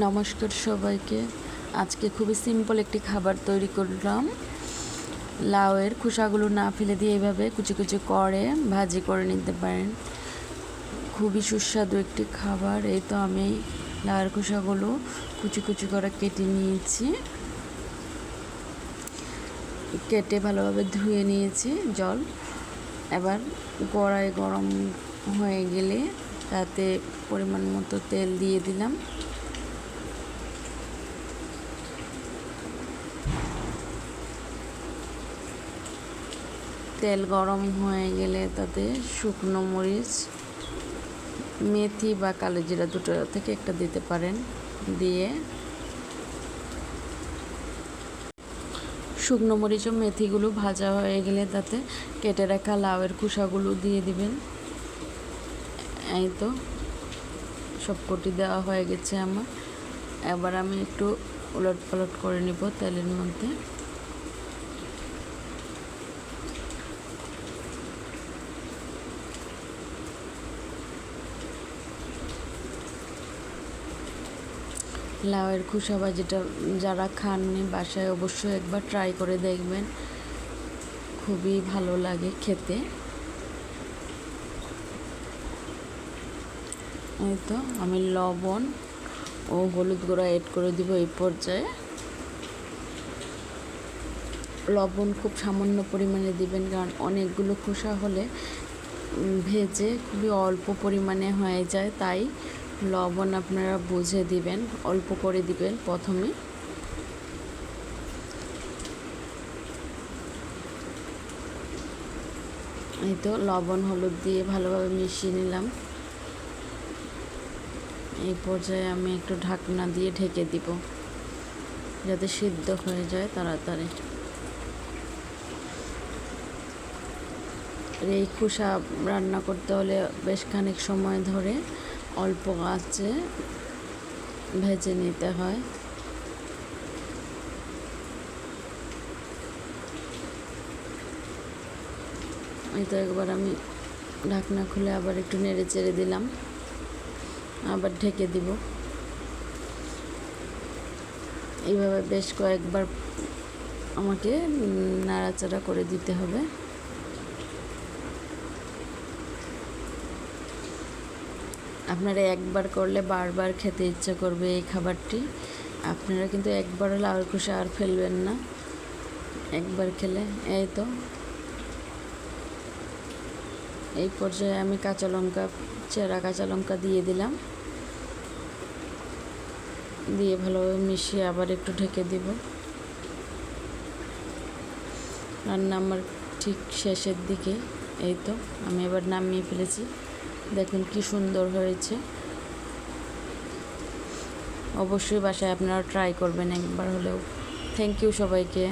নমস্কার সবাইকে। আজকে খুবই সিম্পল একটি খাবার তৈরি করলাম। লাউয়ের খোসাগুলো না ফেলে দিয়ে এইভাবে কুচি কুচি করে ভাজি করে নিতে পারেন। খুবই সুস্বাদু একটি খাবার। এই তো আমি লাউয়ের খোসাগুলো কুচি কুচি করে কেটে নিয়েছি। কেটে ভালোভাবে ধুয়ে নিয়েছি জল। এবার কড়াই গরম হয়ে গেলে তাতে পরিমাণ মতো তেল দিয়ে দিলাম। তেল গরম হয়ে গেলে তাতে শুকনো মরিচ, মেথি বা কালো জিরা দুটো থেকে একটা দিতে পারেন, দিয়ে শুকনো মরিচ ও মেথিগুলো ভাজা হয়ে গেলে তাতে কেটে রাখা লাউয়ের খোসাগুলো দিয়ে দিবেন। এই তো সব কটি দেওয়া হয়ে গেছে আমার। এবার আমি একটু উলট পালট করে নিব তেলের মধ্যে। লাউয়ের খোসা যেটা যারা খাননি বাসায় অবশ্যই একবার ট্রাই করে দেখবেন। খুবই ভালো লাগে খেতে। এই তো আমি লবণ ও হলুদ গুঁড়া এড করে দিব এই পর্যায়ে। লবণ খুব সামান্য পরিমাণে দিবেন, কারণ অনেকগুলো খোসা হলে ভেজে খুবই অল্প পরিমাণে হয়ে যায়, তাই লবণ আপনারা বুঝে দিবেন, অল্প করে দিবেন প্রথমে। এই তো লবণ, হলুদ দিয়ে ভালোভাবে মিশিয়ে নিলাম। এই পর্যায়ে আমি একটু ঢাকনা দিয়ে ঢেকে দিব, যাতে সিদ্ধ হয়ে যায় তাড়াতাড়ি। এই খোসা রান্না করতে হলে বেশ খানিক সময় ধরে অল্প আঁচে ভেজে নিতে হয়। এই তো একবার আমি ঢাকনা খুলে আবার একটু নেড়ে চেড়ে দিলাম। আবার ঢেকে দিব। এইভাবে বেশ কয়েকবার আমাকে নাড়াচাড়া করে দিতে হবে। আপনারা একবার করলে বারবার খেতে ইচ্ছা করবে এই খাবারটি। আপনারা কিন্তু একবারও লাউর খোসা আর ফেলবেন না। একবার খেলে, এই তো। এই পর্যায়ে আমি কাঁচা লঙ্কা, চেরা কাঁচা লঙ্কা দিয়ে দিলাম। দিয়ে ভালোভাবে মিশিয়ে আবার একটু ঢেকে দিব। রান্না আমার ঠিক শেষের দিকে, এই তো। আমি এবার নামিয়ে ফেলেছি। দেখুন কি সুন্দর হয়েছে। অবশ্যই বাসায় আপনারা ট্রাই করবেন একবার হলেও। থ্যাংক ইউ সবাইকে।